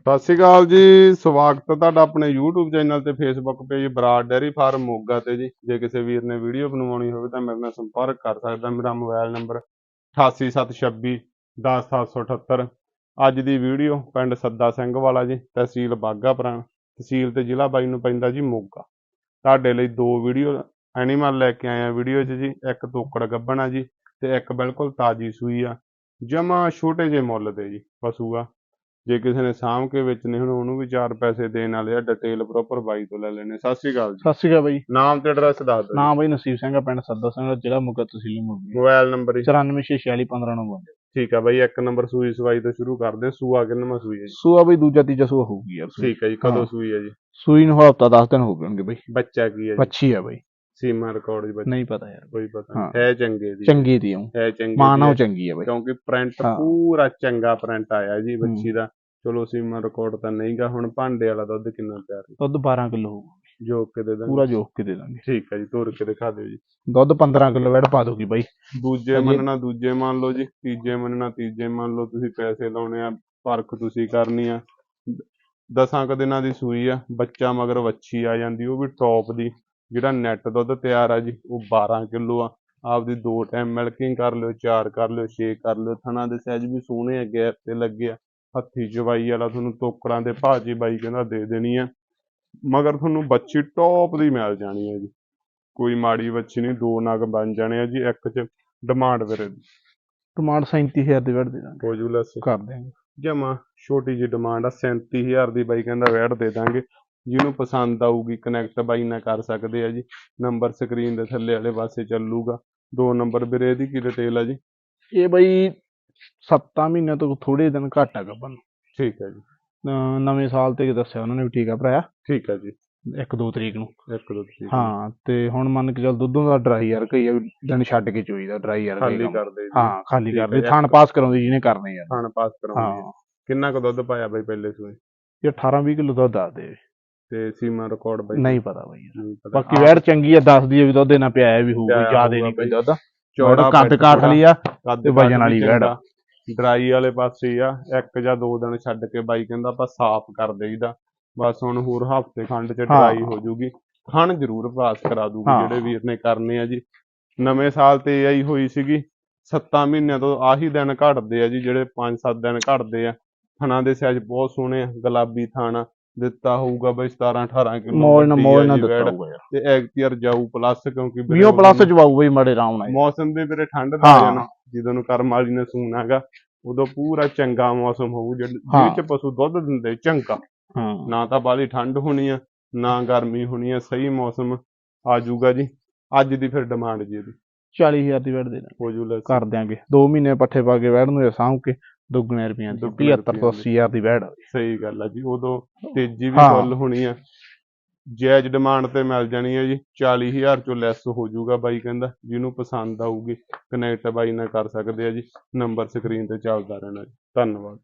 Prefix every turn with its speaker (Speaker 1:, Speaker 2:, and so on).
Speaker 1: ਸਤਿ ਸ਼੍ਰੀ ਅਕਾਲ ਜੀ, ਸਵਾਗਤ ਹੈ ਤੁਹਾਡਾ ਆਪਣੇ YouTube ਚੈਨਲ ਤੇ Facebook page Brar dairy farm Moga ਤੇ ਜੀ। ਜੇ ਕਿਸੇ ਵੀਰ ਨੇ ਵੀਡੀਓ ਬਣਵਾਉਣੀ ਹੋਵੇ ਤਾਂ ਮੇਰੇ ਨਾਲ ਸੰਪਰਕ ਕਰ ਸਕਦਾ, ਮੇਰਾ ਮੋਬਾਈਲ ਨੰਬਰ 88726 10778 ਅੱਜ ਦੀ ਵੀਡੀਓ ਪਿੰਡ ਸੱਦਾ ਸਿੰਘ ਵਾਲਾ ਜੀ, ਤਹਿਸੀਲ ਬਾਗਾ ਪੁਰਾਣਾ, ਤਹਿਸੀਲ ਤੇ ਜ਼ਿਲ੍ਹਾ ਬਾਈ ਨੂੰ ਪੈਂਦਾ ਜੀ ਮੋਗਾ। ਤੁਹਾਡੇ ਲਈ ਦੋ ਵੀਡੀਓ ਐਨੀਮਲ ਲੈ ਕੇ ਆਇਆ ਵੀਡੀਓ 'ਚ ਜੀ, ਇੱਕ ਤੋਕੜ ਗੱਭਣ ਆ ਜੀ ਤੇ ਇੱਕ ਬਿਲਕੁਲ ਤਾਜੀ ਸੂਈ ਆ, ਜਮਾ ਛੋਟੇ ਜਿਹੇ ਮੁੱਲ ਤੇ ਜੀ, ਪਸ਼ੂ ਆ। ਜੇ ਕਿਸੇ ਨੇ ਸਾਂਭ ਕੇ ਵੇਚਣੇ ਹੁਣ ਉਹਨੂੰ ਵੀ ਚਾਰ ਪੈਸੇ ਦੇਣ ਵਾਲੇ ਆ ਡਿਟੇਲ ਪ੍ਰੋਪਰ ਬਾਈ ਤੋਂ ਲੈ ਲੈਣੇ। ਸਤਿ ਸ਼੍ਰੀ ਅਕਾਲ ਜੀ।
Speaker 2: ਸਤਿ ਸ਼੍ਰੀ ਅਕਾਲ ਬਾਈ।
Speaker 1: ਨਾਮ ਤੇ ਐਡਰੈਸ ਦੱਸ ਦਿਓ।
Speaker 2: ਨਾਮ ਬਾਈ ਨਸੀਬ ਸਿੰਘ ਆ ਪਿੰਡ ਸੱਦਾ ਸਿੰਘ ਜ਼ਿਲ੍ਹਾ ਮੁਗਾ ਤਹਿਸੀਲ ਮੁਗੀ
Speaker 1: ਮੋਬਾਈਲ ਨੰਬਰ ਹੀ।
Speaker 2: 9446415952
Speaker 1: ਠੀਕ ਆ ਬਾਈ ਇੱਕ ਨੰਬਰ ਸੂਈ ਸਵਾਈ ਤੋਂ ਸ਼ੁਰੂ ਕਰਦੇ ਹਾਂ। ਸੂਆ ਕਿੰਨਵਾਂ ਸੂਈ ਹੈ ਜੀ?
Speaker 2: ਸੂਆ ਬਾਈ ਦੂਜਾ ਤੀਜਾ ਸੂਆ ਹੋਊਗੀ ਯਾਰ।
Speaker 1: ਠੀਕ ਹੈ ਜੀ ਕਦੋਂ
Speaker 2: ਹਾਂ।
Speaker 1: ਸੂਈ ਹੈ ਜੀ?
Speaker 2: ਸੂਈ ਨੂੰ ਹਫਤਾ 10 ਦਿਨ ਹੋ ਗਏ ਬਾਈ।
Speaker 1: ਬੱਚਾ ਕੀ ਹੈ ਜੀ?
Speaker 2: ਬੱਚੀ ਆ ਬਾਈ।
Speaker 1: ਸੀਮਾ ਰਿਕਾਰਡ ਜੀ ਬੱਚਾ।
Speaker 2: ਨਹੀਂ ਪਤਾ ਯਾਰ।
Speaker 1: ਕੋਈ ਪਤਾ
Speaker 2: ਹਾਂ।
Speaker 1: ਹੈ ਚੰਗੇ ਦੀ।
Speaker 2: ਚੰਗੀ ਦੀ
Speaker 1: ਹੈ ਚੰਗੇ
Speaker 2: ਮਾਂ
Speaker 1: ਦੀ
Speaker 2: ਨਾਲੋਂ
Speaker 1: ਹੈ।
Speaker 2: ਚੰਗੀ ਆ ਬਾਈ।
Speaker 1: ਕਿਉਂਕਿ ਪ੍ਰਿੰਟ
Speaker 2: ਹਾਂ।
Speaker 1: ਪੂਰਾ ਚੰਗਾ ਪ੍ਰਿੰਟ ਆਇਆ ਜੀ ਬੱਚੀ ਦਾ। ਚਲੋ ਸੀਮਾ ਰਿਕਾਰਡ ਤਾਂ ਨਹੀਂਗਾ ਹੁਣ ਭਾਂਡੇ ਵਾਲਾ ਦੁੱਧ ਕਿੰਨਾ ਤਿਆਰ ਹੈ?
Speaker 2: ਦੁੱਧ 12 ਕਿਲੋ ਹੋਊਗਾ।
Speaker 1: ਜੋ ਕੇ ਦੇ ਦਾਂਗੇ।
Speaker 2: ਪੂਰਾ ਜੋਖ ਕੇ ਦੇ ਦਾਂਗੇ।
Speaker 1: ਠੀਕ ਹੈ ਜੀ ਤੋਰ ਕੇ ਦਿਖਾ ਦਿਓ ਜੀ।
Speaker 2: ਦੁੱਧ 15 ਕਿਲੋ ਵੜ ਪਾ ਦੋਗੀ ਬਾਈ।
Speaker 1: ਦੂਜੇ
Speaker 2: ਹਾਂਜੀ।
Speaker 1: ਮੰਨਣਾ ਦੂਜੇ ਮੰਨ ਲਓ ਜੀ ਤੀਜੇ ਮੰਨਣਾ ਤੀਜੇ ਮੰਨ ਲਓ ਤੁਸੀਂ ਪੈਸੇ ਲਾਉਣੇ ਆ ਪਰਖ ਤੁਸੀਂ ਕਰਨੀ ਆ। ਦਸਾਂ ਕੁ ਦਿਨਾਂ ਦੀ ਸੂਈ ਆ ਬੱਚਾ ਮਗਰ ਵੱਛੀ ਆ ਜਾਂਦੀ ਉਹ ਵੀ ਟੌਪ ਦੀ। ਜਿਹੜਾ ਨੈਟ ਦੁੱਧ ਤਿਆਰ ਆ ਜੀ ਉਹ 12 ਕਿਲੋ ਆ। ਆਪਦੀ ਦੋ ਟਾਈਮ ਮਿਲਕਿੰਗ ਕਰ ਲਿਓ ਚਾਰ ਕਰ ਲਿਓ ਛੇ ਕਰ ਲਿਓ। ਥਣਾ ਦੇ ਸਾਈਜ਼ ਵੀ ਸੋਹਣੇ ਆ ਗੈਪ ਤੇ ਲੱਗੇ ਆ। ਹੱਥੀ ਜਵਾਈ ਵਾਲਾ ਤੁਹਾਨੂੰ ਟੋਕਰਾਂ ਦੇ ਭਾਜੀ ਬਾਈ ਕਹਿੰਦਾ ਦੇ ਦੇਣੀ ਆ। ਮਗਰ ਤੁਹਾਨੂੰ ਬੱਚੀ ਟੌਪ ਦੀ ਮਿਲ ਜਾਣੀ ਆ ਜੀ। ਕੋਈ ਮਾੜੀ ਬੱਚੀ ਨਹੀਂ ਦੋ ਨਗ ਬਣ ਜਾਣੇ ਆ ਜੀ ਇੱਕ ਚ ਡਿਮਾਂਡ ਵੀਰੇ।
Speaker 2: ਟਮਾਟਰ 37000 ਦੇ ਵੜ ਦੇ ਦਾਂਗੇ।
Speaker 1: ਕੋਜੂਲਸ
Speaker 2: ਕਰ ਦਿਆਂਗੇ।
Speaker 1: ਜਮਾ ਛੋਟੀ ਜਿਹੀ ਡਿਮਾਂਡ ਆ 37000 ਦੀ ਬਾਈ ਕਹਿੰਦਾ ਵੈਟ ਦੇ ਦਾਂਗੇ। ਜਿਹਨੂੰ ਪਸੰਦ ਆਊਗੀ ਕਨੈਕਟ ਬਾਈ ਨਾਲ ਕਰ ਸਕਦੇ ਆ ਜੀ। ਨੰਬਰ ਸਕਰੀਨ ਦੇ ਥੱਲੇ ਵਾਲੇ ਪਾਸੇ ਚੱਲੂਗਾ। ਦੋ ਨੰਬਰ ਵੀਰੇ ਇਹਦੀ ਕੀ ਡਿਟੇਲ ਆ ਜੀ?
Speaker 2: ਇਹ ਬਾਈ 7 ਮਹੀਨਿਆਂ ਤੋਂ ਥੋੜੇ ਦਿਨ ਘੱਟ ਆ ਗੱਬਨ
Speaker 1: ਠੀਕ ਹੈ ਜੀ।
Speaker 2: ਨਵੇਂ ਸਾਲ ਤੇ ਦੱਸਿਆ ਉਹਨਾਂ ਨੇ ਵੀ ਠੀਕ ਆ ਭਰਾਇਆ
Speaker 1: ਠੀਕ ਹੈ ਜੀ।
Speaker 2: 1-2 ਤਰੀਕ ਨੂੰ।
Speaker 1: ਇੱਕ ਦੋ ਠੀਕ
Speaker 2: ਹਾਂ ਤੇ ਹੁਣ ਮੰਨ ਕੇ ਚੱਲ ਦੁੱਧੋਂ ਦਾ ਡਰਾਈ ਯਾਰ ਕਈ ਆ ਵੀ ਦਿਨ ਛੱਡ ਕੇ ਚੋਈ ਦਾ ਡਰਾਈ ਯਾਰ
Speaker 1: ਖਾਲੀ ਕਰ ਦੇ ਜੀ।
Speaker 2: ਹਾਂ ਖਾਲੀ
Speaker 1: ਠੀਕ ਹੈ
Speaker 2: ਦੇ
Speaker 1: ਜੀ।
Speaker 2: ਥਣ ਪਾਸ ਕਰਾਉਂਦੀ ਜਿਹਨੇ ਕਰਨੇ ਯਾਰ
Speaker 1: ਖਾਣ ਪਾਸ ਕਰਾਉਂਦੀ ਹੈ। ਕਿੰਨਾ ਕੁ ਦੁੱਧ ਪਾਇਆ ਬਾਈ ਪਹਿਲੇ ਸੂਏ?
Speaker 2: ਇਹ 18 20 ਕਿਲੋ ਦੁੱਧ ਦੱਸ ਦੇ।
Speaker 1: ਤੇ ਸੀਮਾ ਰਿਕਾਰਡ ਬਾਈ?
Speaker 2: ਨਹੀਂ ਪਤਾ ਬਾਈ ਯਾਰ
Speaker 1: ਨਹੀਂ ਪਤਾ।
Speaker 2: ਬਾਕੀ ਵੈੜ ਚੰਗੀ ਆ ਦੱਸਦੀ ਆ ਵੀ ਦੁੱਧ ਇਹਨਾਂ ਪਿਆਇਆ ਵੀ ਹੋਊਗਾ ਜ਼ਿਆਦੇ ਨਹੀਂ ਕੋਈ। ਦੁੱਧ।
Speaker 1: ਚੌੜਾ
Speaker 2: ਕੱਦ ਕਾਠ ਲਈ ਆ ਤੇ ਵਜਨ ਵਾਲੀ ਆ।
Speaker 1: ਡਰਾਈ ਵਾਲੇ ਪਾਸੇ ਆ ਇੱਕ ਜਾਂ ਦੋ ਦਿਨ ਛੱਡ ਕੇ ਬਾਈ ਕਹਿੰਦਾ ਆਪਾਂ ਸਾਫ਼ ਕਰ ਦੇਈਦਾ। ਬਸ ਹੁਣ ਹੋਰ ਹਫ਼ਤੇ ਖੰਡ ਚ ਡਰਾਈ ਹੋ ਜੂਗੀ। ਖਣ ਜ਼ਰੂਰ ਪਾਸ ਕਰਾ ਦੂਗੀ। ਜਿਹੜੇ ਵੀਰ ਨੇ ਕਰਨੇ ਆ ਜੀ। ਨਵੇਂ ਸਾਲ ਤੇ ਆਈ ਹੋਈ ਸੀਗੀ 7 ਮਹੀਨਿਆਂ ਤੋਂ ਆਹੀ ਦਿਨ ਘਟਦੇ ਆ ਜੀ ਜਿਹੜੇ 5-7 ਦਿਨ ਘਟਦੇ ਆ। ਥਣਾ ਦੇ ਸਾਈਜ਼ ਬਹੁਤ ਸੋਹਣੇ ਆ ਗੁਲਾਬੀ ਥਾਣਾ ਦਿੱਤਾ ਹੋਊਗਾ ਬਈ 17-18 ਕਿਲੋ
Speaker 2: ਮੋਲ ਨਾ ਮੋਲ ਨਾ ਦਿੱਤਾ। ਹੋਊਗਾ ਯਾਰ।
Speaker 1: ਤੇ ਐਕਟੀਅਰ ਜਾਊ ਪਲੱਸ ਕਿਉਂਕਿ ਵੀਰੇ
Speaker 2: ਵੀਓ ਪਲੱਸ ਜਵਾਊ ਬਈ ਮੜੇ ਆਰਾਮ ਨਾਲ।
Speaker 1: ਮੌਸਮ ਦੇ ਵੀਰੇ ਠੰਡ ਦਾ
Speaker 2: ਹਾਂ।
Speaker 1: ਜਾਣਾ ਜਦੋਂ ਨੂੰ ਕਰਮ ਵਾਲੀ ਨੇ ਸੂਣਾ ਹੈਗਾ ਉਦੋਂ ਪੂਰਾ ਚੰਗਾ ਮੌਸਮ ਹੋਊ ਜਿਹਦੇ ਚ ਪਸ਼ੂ ਦੁੱਧ ਦਿੰਦੇ ਚੰਗਾ।
Speaker 2: ਹਾਂ।
Speaker 1: ਨਾ ਤਾਂ ਬਾਹਲੀ ਠੰਡ ਹੋਣੀ ਆ ਨਾ ਗਰਮੀ ਹੋਣੀ ਆ ਸਹੀ ਮੌਸਮ ਆ ਜਾਊਗਾ ਜੀ। ਅੱਜ ਦੀ ਫਿਰ ਡਿਮਾਂਡ ਜੀ ਇਹਦੀ।
Speaker 2: 40000 ਦੀ ਵੈੜ ਦੇ
Speaker 1: ਜੂਲਾ
Speaker 2: ਕਰ ਦਿਆਂਗੇ। 2 ਮਹੀਨੇ ਪੱਠੇ ਪਾ ਕੇ ਵੈੜ ਨੂੰ ਸਾਂਭ ਕੇ ਦੁੱਗਣੇ ਰੁਪਈਆਂ ਦੀ
Speaker 1: ਦੁੱਗਣੇ
Speaker 2: 75 ਤੋਂ 80000 ਦੀ ਵੈੜ ਆ।
Speaker 1: ਸਹੀ ਗੱਲ ਆ ਜੀ ਉਦੋਂ ਤੇਜ਼ੀ ਵੀ
Speaker 2: ਹਾਂ।
Speaker 1: ਫੁੱਲ ਹੋਣੀ ਆ। ਜਾਇਜ਼ ਡਿਮਾਂਡ ਤੇ ਮਿਲ ਜਾਣੀ ਆ ਜੀ 40000 ਚੋਂ ਲੈਸ ਹੋ ਜਾਊਗਾ ਬਾਈ ਕਹਿੰਦਾ ਜਿਹਨੂੰ ਪਸੰਦ ਆਊਗੀ ਕਨੈਕਟ ਬਾਈ ਨਾਲ ਕਰ ਸਕਦੇ ਆ ਜੀ ਨੰਬਰ ਸਕਰੀਨ ਤੇ ਚੱਲਦਾ ਰਹਿਣਾ ਜੀ। ਧੰਨਵਾਦ।